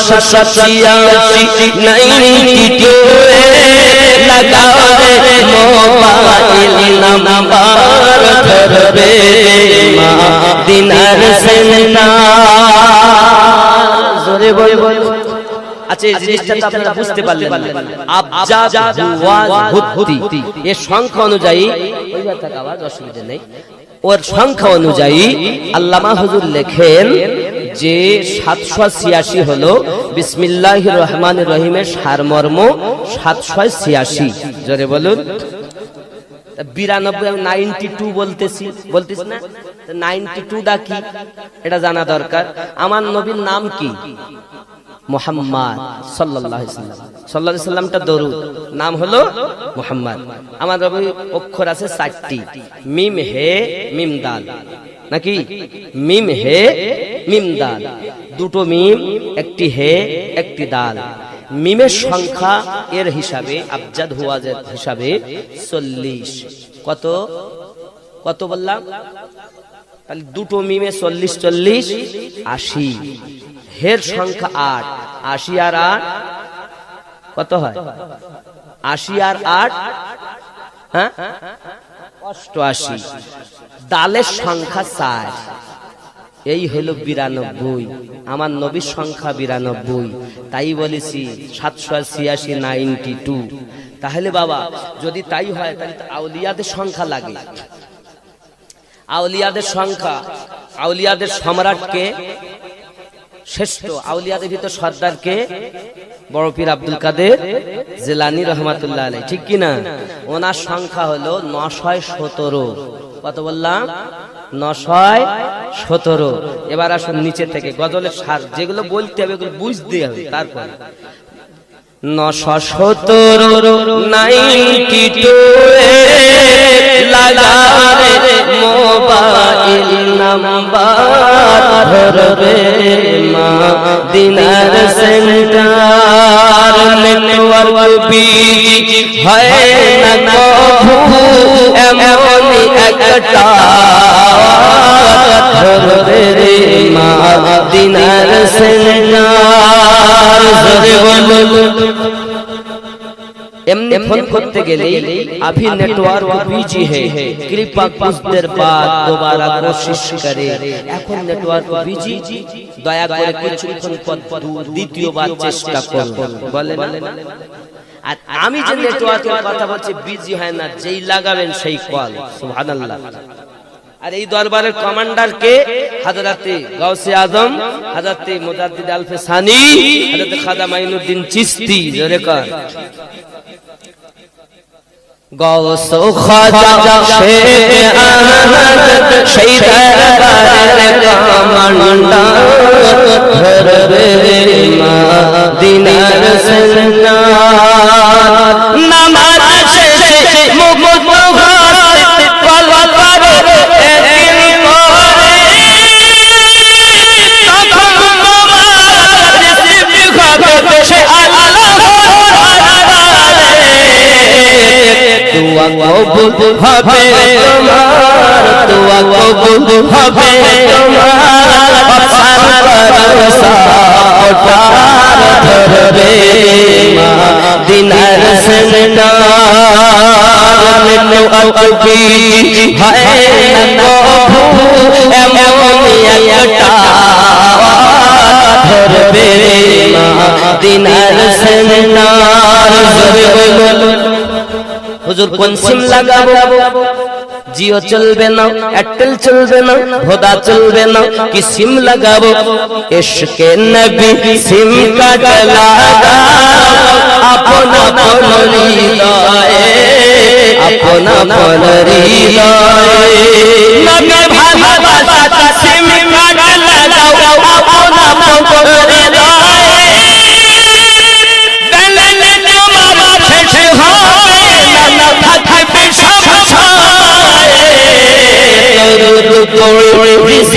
আচ্ছা অনুযায়ী ওর সংখ্যা অনুযায়ী আল্লামা হুজুর লেখেন যে সাতশো ছিয়াশি হল বিসমিল্লাহ রহমান রহিমের সারমর্ম, সাতশো ছিয়াশি। জোরে বলুন। বিরানব্বই, নাইনটি টু বলতেছি। বলতেছি না? নাইনটি টুটা কি? এটা জানা দরকার। আমার নবীর নাম কি? মোহাম্মদ সাল্লাল্লাহু আলাইহি সাল্লামটা দরুদ। নাম হলো মোহাম্মদ। আমার রবি অক্ষর আছে চারটি। মিম হে, মিম দাল। নাকি? মিম হে মিম দাল। দুটো মিম, একটি হে, একটি দাল। মিমের সংখ্যা এর হিসাবে, আবজাদ হুয়াজের হিসাবে চল্লিশ। কত? কত বললাম? তাহলে দুটো মিমে চল্লিশ চল্লিশ, আশি। হের সংখ্যা আট। আশি আর আট, কত হয়? আশি আর আট হ্যাঁ? অষ্টআশি। দালের সংখ্যা চার। এই হলো বিরানব্বই, আমার নবীর সংখ্যা বিরানব্বই, তাই বলেছি সাতশো ছিয়াশি নাইনটি টু। তাহলে বাবা, যদি তাই হয়, তাহলে আউলিয়াদের সংখ্যা লাগে। আউলিয়াদের সংখ্যা, আউলিয়াদের সম্রাটকে শ্রেষ্ঠ, আউলিয়াদের ভিতর সর্দারকে বড় পীর আব্দুল কাদের জেলানি রহমাতুল্লাহ আলাই ঠিক কি না ওনার সংখ্যা হলো নশয় সতেরো। কত বললাম? নশয় সতেরো। এবার আসুন নিচে থেকে, গজলের সার, যেগুলো বলতে হবে, এগুলো বুঝতে হবে, তারপরে। নশো সতেরো নাইনটি টু লাগারে মোবাইল নাম্বার ধরবে মা। দিনার সেন্টার নেটওয়ার্ক বিজ হয় না এমন একটা সেন্টার জোরে বলুন এমনি ফোন করতে গেলে अभी नेटवर्क बिजी है कृपा कुछ देर बाद दोबारा कोशिश करे এখন নেটওয়ার্ক বিজি দয়া করে কিছুক্ষণ পর দ্বিতীয়বার চেষ্টা করুন বলে না আর আমি যে নেটওয়ার্কের কথা বলছি বিজি হয় না যেই লাগাবেন সেই কল সুবহানাল্লাহ আর এই দরবারের কমান্ডার কে? হাজরাতে গাউসে আজম হাজরাতে মুজাদ্দিদ আলফে সানি হাজরাতে খাজা মাইনুদ্দিন চিশতি জোরে কর। গৌস খাজা শেখ আহমদ সেই দরবারের কমান্ডার ধরবে দিনার সন্নার নামাজ শেষে মুখ কবুল হবে তোমার দোয়া কবুল হবে তোমার ওটার ধরবে দিনার সেন্টার মেনু আলবি হয় না কবু এমন একটা ধরবে দিনার জোরে বলুন হুজুর কোন সিম লাগাবো? জিও চলবে না এয়ারটেল চলবে না ভোদা চলবে না কি সিম লাগাবো? ইশকে নবী সিম কার্ড লাগাও। আপন আপন হৃদয়ে। আপন আপন হৃদয়ে। নবী